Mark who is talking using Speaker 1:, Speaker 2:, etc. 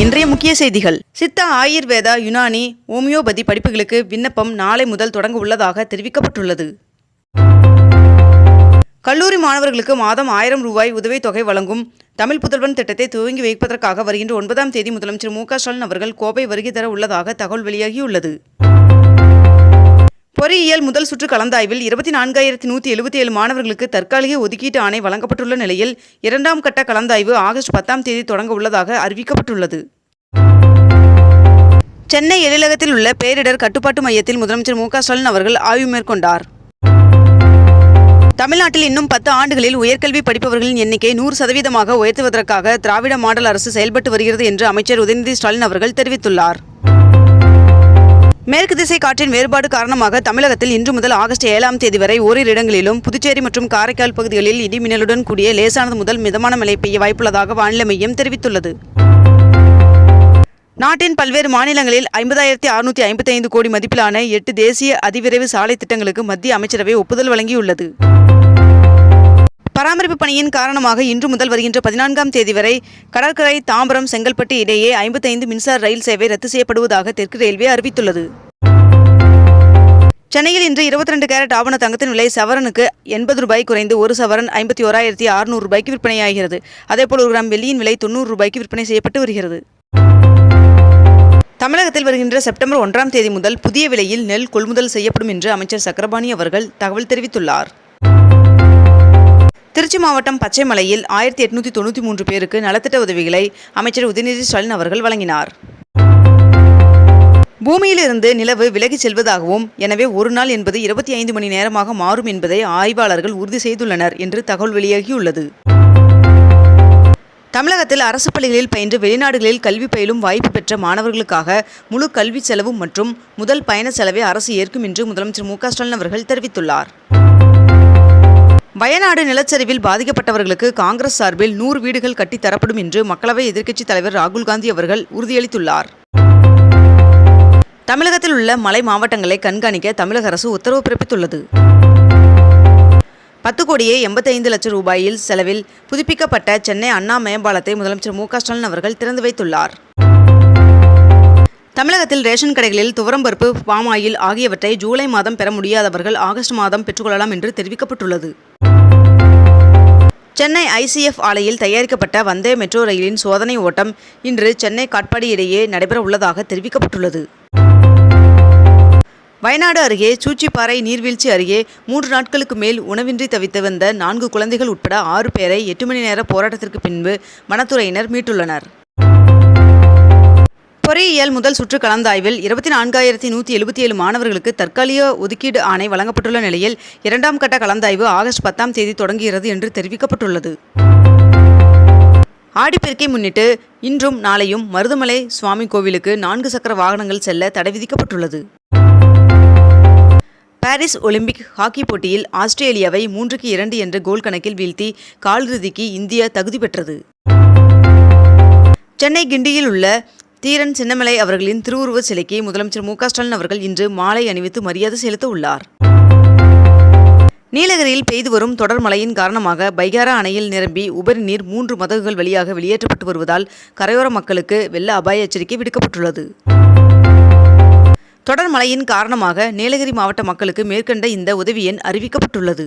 Speaker 1: இன்றைய முக்கிய செய்திகள். சித்தா ஆயுர்வேதா யுனானி ஹோமியோபதி படிப்புகளுக்கு விண்ணப்பம் நாளை முதல் தொடங்க உள்ளதாக தெரிவிக்கப்பட்டுள்ளது. கல்லூரி மாணவர்களுக்கு மாதம் ஆயிரம் ரூபாய் உதவித்தொகை வழங்கும் தமிழ் புதல்வன் திட்டத்தை துவங்கி வைப்பதற்காக வருகின்ற ஒன்பதாம் தேதி முதலமைச்சர் மு க ஸ்டாலின் அவர்கள் கோவை வருகை தர உள்ளதாக தகவல் வெளியாகியுள்ளது. பொறியியல் முதல் சுற்று கலந்தாய்வில் இருபத்தி நான்காயிரத்தி நூற்றி எழுபத்தி ஏழு மாணவர்களுக்கு தற்காலிக ஒதுக்கீட்டு ஆணை வழங்கப்பட்டுள்ள நிலையில் இரண்டாம் கட்ட கலந்தாய்வு ஆகஸ்ட் பத்தாம் தேதி தொடங்க உள்ளதாக அறிவிக்கப்பட்டுள்ளது. சென்னை எழிலகத்தில் உள்ள பேரிடர் கட்டுப்பாட்டு மையத்தில் முதலமைச்சர் மு ஸ்டாலின் அவர்கள் ஆய்வு மேற்கொண்டார். தமிழ்நாட்டில் இன்னும் பத்து ஆண்டுகளில் உயர்கல்வி படிப்பவர்களின் எண்ணிக்கை நூறு சதவீதமாக உயர்த்துவதற்காக திராவிட மாடல் அரசு செயல்பட்டு வருகிறது என்று அமைச்சர் உதயநிதி ஸ்டாலின் அவர்கள் தெரிவித்துள்ளார். மேற்கு திசை காற்றின் வேறுபாடு காரணமாக தமிழகத்தில் இன்று முதல் ஆகஸ்ட் ஏழாம் தேதி வரை ஓரிரு இடங்களிலும் புதுச்சேரி மற்றும் காரைக்கால் பகுதிகளில் இடி மின்னலுடன் கூடிய லேசானது முதல் மிதமான மழை பெய்ய வாய்ப்புள்ளதாக வானிலை மையம் தெரிவித்துள்ளது. நாட்டின் பல்வேறு மாநிலங்களில் ஐம்பதாயிரத்தி அறுநூற்றி ஐம்பத்தி ஐந்து கோடி மதிப்பிலான எட்டு தேசிய அதிவிரைவு சாலை திட்டங்களுக்கு மத்திய அமைச்சரவை ஒப்புதல் வழங்கியுள்ளது. பராமரிப்பு பணியின் காரணமாக இன்று முதல் வருகின்ற பதினான்காம் தேதி வரை கடற்கரை தாம்பரம் செங்கல்பட்டு இடையே ஐம்பத்தைந்து மின்சார ரயில் சேவை ரத்து செய்யப்படுவதாக தெற்கு ரயில்வே அறிவித்துள்ளது. சென்னையில் இன்று இருபத்தி ரெண்டு கேரட் ஆவண தங்கத்தின் விலை சவரனுக்கு எண்பது ரூபாய் குறைந்து ஒரு சவரன் ஐம்பத்தி ஓராயிரத்தி அறுநூறு ரூபாய்க்கு விற்பனையாகிறது. அதேபோல் ஒரு கிராம் வெள்ளியின் விலை தொண்ணூறு ரூபாய்க்கு விற்பனை செய்யப்பட்டு வருகிறது. தமிழகத்தில் வருகின்ற செப்டம்பர் ஒன்றாம் தேதி முதல் புதிய விலையில் நெல் கொள்முதல் செய்யப்படும் என்று அமைச்சர் சக்கரபாணி அவர்கள் தகவல் தெரிவித்துள்ளார். திருச்சி மாவட்டம் பச்சைமலையில் ஆயிரத்தி எட்நூற்றி தொண்ணூற்றி மூன்று பேருக்கு நலத்திட்ட உதவிகளை அமைச்சர் உதயநிதி ஸ்டாலின் அவர்கள் வழங்கினார். பூமியிலிருந்து நிலவு விலகிச் செல்வதாகவும் எனவே ஒரு நாள் என்பது இருபத்தி ஐந்து மணி நேரமாக மாறும் என்பதை ஆய்வாளர்கள் உறுதி செய்துள்ளனர் என்று தகவல் வெளியாகியுள்ளது. தமிழகத்தில் அரசு பள்ளிகளில் பயின்று வெளிநாடுகளில் கல்வி பயிலும் வாய்ப்பு பெற்ற மாணவர்களுக்காக முழு கல்வி செலவு மற்றும் முதல் பயண செலவை அரசு ஏற்கும் என்று முதலமைச்சர் மு க ஸ்டாலின் அவர்கள் தெரிவித்துள்ளார். வயநாடு நிலச்சரிவில் பாதிக்கப்பட்டவர்களுக்கு காங்கிரஸ் சார்பில் நூறு வீடுகள் கட்டித் தரப்படும் என்று மக்களவை எதிர்க்கட்சித் தலைவர் ராகுல் காந்தி அவர்கள் உறுதியளித்துள்ளார். தமிழகத்தில் உள்ள மலை மாவட்டங்களை கண்காணிக்க தமிழக அரசு உத்தரவு பிறப்பித்துள்ளது. பத்து கோடியே எண்பத்தைந்து லட்சம் ரூபாயில் செலவில் புதுப்பிக்கப்பட்ட சென்னை அண்ணா மேம்பாலத்தை முதலமைச்சர் மு ஸ்டாலின் அவர்கள் திறந்து வைத்துள்ளார். தமிழகத்தில் ரேஷன் கடைகளில் துவரம்பருப்பு பாமாயில் ஆகியவற்றை ஜூலை மாதம் பெற முடியாதவர்கள் ஆகஸ்ட் மாதம் பெற்றுக்கொள்ளலாம் என்று தெரிவிக்கப்பட்டுள்ளது. சென்னை ஐசிஎஃப் ஆலையில் தயாரிக்கப்பட்ட வந்தே மெட்ரோ ரயிலின் சோதனை ஓட்டம் இன்று சென்னை காட்பாடி இடையே நடைபெற உள்ளதாக தெரிவிக்கப்பட்டுள்ளது. வயநாடு அருகே சூச்சிப்பாறை நீர்வீழ்ச்சி அருகே மூன்று நாட்களுக்கு மேல் உணவின்றி தவித்து வந்த நான்கு குழந்தைகள் உட்பட ஆறு பேரை எட்டு மணி நேர போராட்டத்திற்கு பின்பு வனத்துறையினர் மீட்டுள்ளனர். பொறியியல் முதல் சுற்று கலந்தாய்வில் இருபத்தி நான்காயிரத்தி நூற்றி எழுபத்தி ஏழு மாணவர்களுக்கு தற்காலிக ஒதுக்கீடு ஆணை வழங்கப்பட்டுள்ள நிலையில் இரண்டாம் கட்ட கலந்தாய்வு ஆகஸ்ட் பத்தாம் தேதி தொடங்குகிறது என்று தெரிவிக்கப்பட்டுள்ளது. ஆடிப்பெருக்கை முன்னிட்டு இன்றும் நாளையும் மருதமலை சுவாமி கோவிலுக்கு நான்கு சக்கர வாகனங்கள் செல்ல தடை விதிக்கப்பட்டுள்ளது. பாரிஸ் ஒலிம்பிக் ஹாக்கி போட்டியில் ஆஸ்திரேலியாவை மூன்றுக்கு இரண்டு என்ற கோல் கணக்கில் வீழ்த்தி காலிறுதிக்கு இந்தியா தகுதி பெற்றது. சென்னை கிண்டியில் உள்ள தீரன் சின்னமலை அவர்களின் திருவுருவச் சிலைக்கு முதலமைச்சர் மு ஸ்டாலின் அவர்கள் இன்று மாலை அணிவித்து மரியாதை செலுத்த உள்ளார் நீலகிரியில் பெய்து வரும் தொடர் மழையின் காரணமாக பைகாரா அணையில் நிரம்பி உபரி நீர் மூன்று மதகுகள் வழியாக வெளியேற்றப்பட்டு வருவதால் கரையோர மக்களுக்கு வெள்ள அபாய எச்சரிக்கை விடுக்கப்பட்டுள்ளது. தொடர் மழையின் காரணமாக நீலகிரி மாவட்ட மக்களுக்கு மேற்கண்ட இந்த உதவி எண் அறிவிக்கப்பட்டுள்ளது.